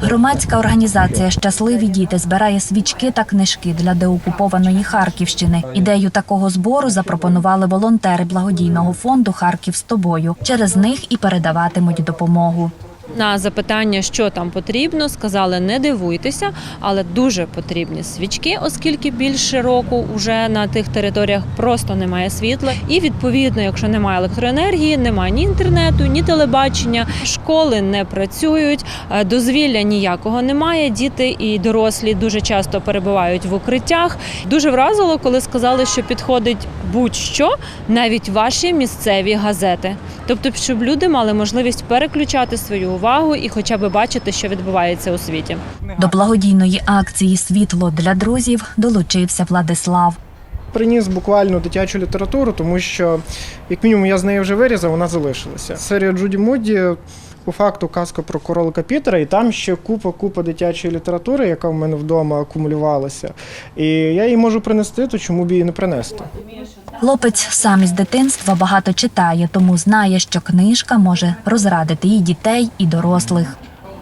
Громадська організація Щасливі діти збирає свічки та книжки для деокупованої Харківщини. Ідею такого збору запропонували волонтери благодійного фонду Харків з тобою. Через них і передаватимуть допомогу. На запитання, що там потрібно, сказали не дивуйтеся, але дуже потрібні свічки, оскільки більше року вже на тих територіях просто немає світла. І відповідно, якщо немає електроенергії, немає ні інтернету, ні телебачення, школи не працюють, е, дозвілля ніякого немає. Діти і дорослі дуже часто перебувають в укриттях. Дуже вразило, коли сказали, що підходить будь-що, навіть ваші місцеві газети. Тобто, щоб люди мали можливість переключати свою увагу і хоча б бачити, що відбувається у світі. До благодійної акції Світло для друзів долучився Владислав. Приніс буквально дитячу літературу, тому що, як мінімум, я з нею вже вирізав, вона залишилася. Серія Джуді Муді, по факту, казка про королика Пітера, і там ще купа-купа дитячої літератури, яка в мене вдома акумулювалася. І я її можу принести, то чому б її не принести? Хлопець сам із дитинства багато читає, тому знає, що книжка може розрадити і дітей, і дорослих.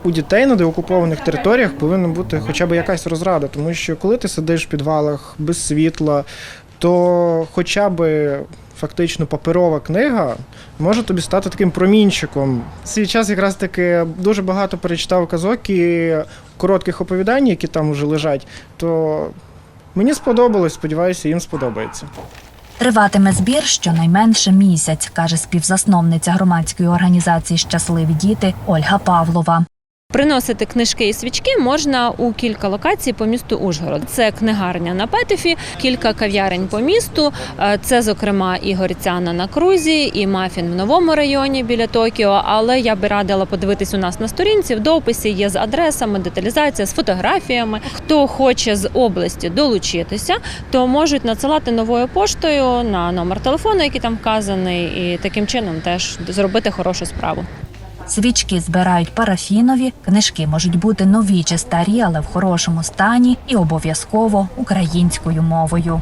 У дітей на деокупованих територіях повинна бути хоча б якась розрада, тому що коли ти сидиш в підвалах без світла, то хоча б фактично паперова книга може тобі стати таким промінчиком. Свій час якраз таки дуже багато перечитав казок і коротких оповідань, які там вже лежать, то мені сподобалось, сподіваюся, їм сподобається. Триватиме збір щонайменше місяць, каже співзасновниця громадської організації Щасливі діти Ольга Павлова. Приносити книжки і свічки можна у кілька локацій по місту Ужгород. Це книгарня на Петефі, кілька кав'ярень по місту. Е, Це, зокрема, і Горцяна на Крузі, і Мафін в новому районі біля Токіо. Але я би радила подивитись у нас на сторінці. В дописі є з адресами, деталізація, з фотографіями. Хто хоче з області долучитися, то можуть надсилати новою поштою на номер телефону, який там вказаний, і таким чином теж зробити хорошу справу. Свічки збирають парафінові, книжки можуть бути нові чи старі, але в хорошому стані і обов'язково українською мовою.